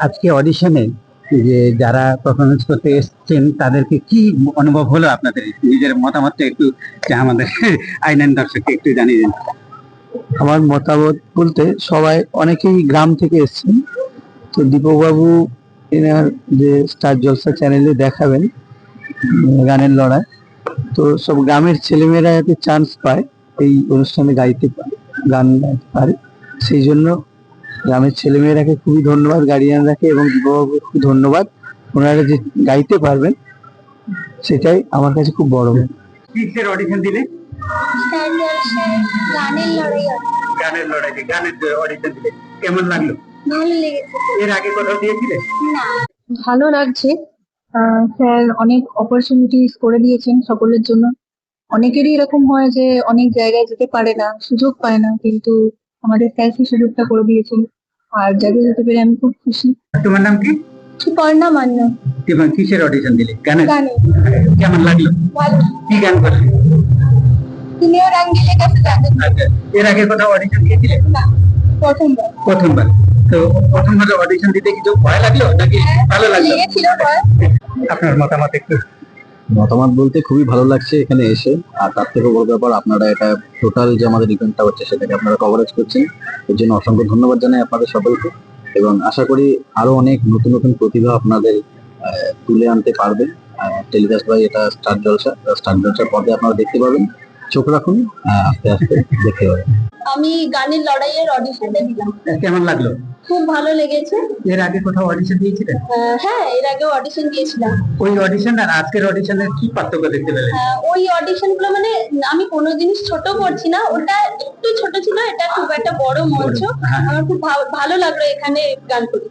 আজকে অডিশনে যে যারা পারফরমেন্স করতে এসছেন, তাদেরকে কি অনুভব হলো আপনাদের? নিজের মতামতটা একটু আমাদের আইনান দর্শককে একটু জানিয়ে দিন। আমার মতামত বলতে সবাই অনেকেই গ্রাম থেকে এসছেন। তো দীপকবাবু এনার যে স্টার জলসা চ্যানেলে দেখাবেন গানের লড়াই। তো সব গ্রামের ছেলেমেয়েরা যাতে চান্স পায়, এই অনুষ্ঠানে গাইতে পারে, গান গাইতে পারে। সেই জন্য গ্রামের ছেলেমেয়েরাকে খুবই ধন্যবাদ গার্ডিয়ানরাকে এবং দীপকবাবুকে খুব ধন্যবাদ। ওনারা যে গাইতে পারবেন সেটাই আমার কাছে খুব বড়। কিসের অডিশন দিলে? গানের লড়াই গানের লড়াই গানের অডিশন দিলে কেমন লাগল? ভালো লেগেছে। এর আগে কোথাও দিয়েছিলে? না। ভালো লাগছে। আহ, স্যার অনেক অপরচুনিটিস করে দিয়েছেন সকলের জন্য। অনেকেরই এরকম হয় যে অনেক জায়গায় যেতে পারে না সুযোগ পায় না কিন্তু আমাদের স্যার সেই সুযোগটা করে দিয়েছেন। আর যাকে যেতে পেরে আমি খুব খুশি। তোমার নাম কি? পর্ণা মান্য এবং কিসের অডিশন দিলে? গানে। কেমন লাগল? ভালো। কি গান করলে? তুমিও রাঙ্গিলে কাছে যাবে আচ্ছা এর আগে কোথাও অডিশন দিয়েছিলে? না প্রথমবার। প্রথমবার। তো প্রথমবার অডিশন দিতে কিছু ভয় লাগল? নাকি ভালো লাগল? লেগেছিল ভয়। আপনার মতামত একটু। মতামত বলতে খুবই ভালো লাগছে এখানে এসে। আর তার থেকে বড় ব্যাপার আপনারা এটা টোটাল যে আমাদের ইভেন্টটা হচ্ছে সেটাকে আপনারা কভারেজ করছেন। এর জন্য অসংখ্য ধন্যবাদ জানাই আপনাদের সকলকে এবং আশা করি আরও অনেক নতুন নতুন প্রতিভা আপনাদের আহ, তুলে আনতে পারবেন টেলিকাস্ট ভাই এটা স্টার জলসা স্টার জলসার পর্দায় আপনারা দেখতে পাবেন। চোখ রাখুন আহ, আস্তে আস্তে দেখতে পাবেন। আমি গানের লড়াইয়ের অডিশনটা দিলাম। কেমন লাগল? খুব ভালো লেগেছে। এর আগে কোথাও অডিশন দিয়েছিলেন হ্যাঁ এর আগে অডিশন দিয়েছিলাম। ওই অডিশন আর আজকের অডিশনের কি পার্থক্য দেখতে পেলেন ওই অডিশনগুলো মানে আমি কোনো জিনিস ছোট করছি না ওটা একটু ছোট ছিল এটা খুব একটা বড় মঞ্চ। হ্যাঁ। আমার খুব ভালো- ভালো লাগল এখানে গান করি।